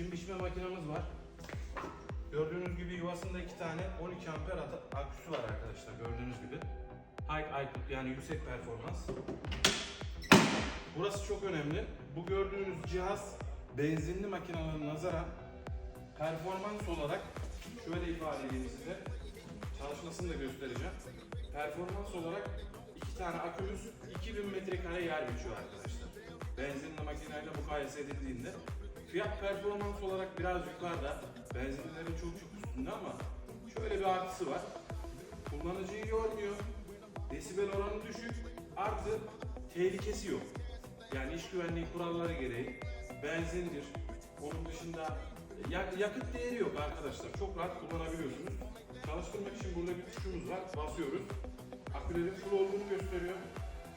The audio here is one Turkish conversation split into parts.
çim biçme makinamız var. Gördüğünüz gibi yuvasında iki tane 12 amper aküsü var arkadaşlar gördüğünüz gibi. High output yani yüksek performans. Burası çok önemli. Bu gördüğünüz cihaz benzinli makinelere nazaran performans olarak şöyle ifade edeyim size. Çalışmasını da göstereceğim. Performans olarak iki tane akümüz 2000 metrekare yer biçiyor arkadaşlar. Benzinli makineyle mukayese edildiğinde fiyat performans olarak biraz yukarıda. Benzinlilerin çok çok üstünde ama şöyle bir artısı var. Kullanıcıyı yormuyor. Desibel oranı düşük. Artı tehlikesi yok. Yani iş güvenliği kuralları gereği benzindir. Onun dışında yak- yakıt değeri yok arkadaşlar. Çok rahat kullanabiliyorsunuz. Çalıştırmak için burada bir tuşumuz var. Basıyoruz. Akülerin full olduğunu gösteriyor.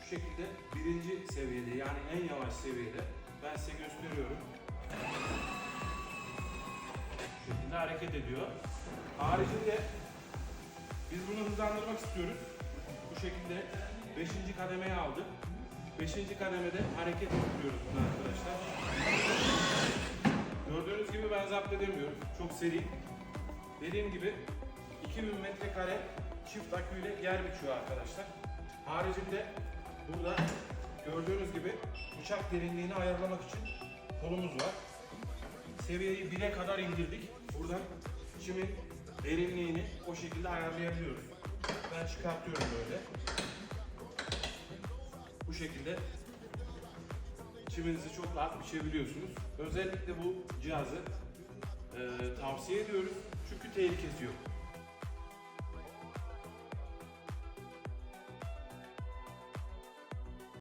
Şu şekilde birinci seviyede yani en yavaş seviyede. Ben size gösteriyorum. Şu şekilde hareket ediyor. Haricinde biz bunu hızlandırmak istiyoruz. Bu şekilde 5. kademeye aldık. 5. kademede hareket ettiriyoruz bunu arkadaşlar. Gördüğünüz gibi ben zapt edemiyorum. Çok seri. Dediğim gibi 2000 metrekare çift aküyle yer biçiyor arkadaşlar. Haricinde burada gördüğünüz gibi bıçak derinliğini ayarlamak için kolumuz var. Seviyeyi 1'e kadar indirdik. Buradan çimin derinliğini o şekilde ayarlayabiliyoruz. Ben çıkartıyorum böyle. Bu şekilde çiminizi çok rahat biçebiliyorsunuz. Özellikle bu cihazı e, tavsiye ediyoruz. Çünkü tehlikesi yok.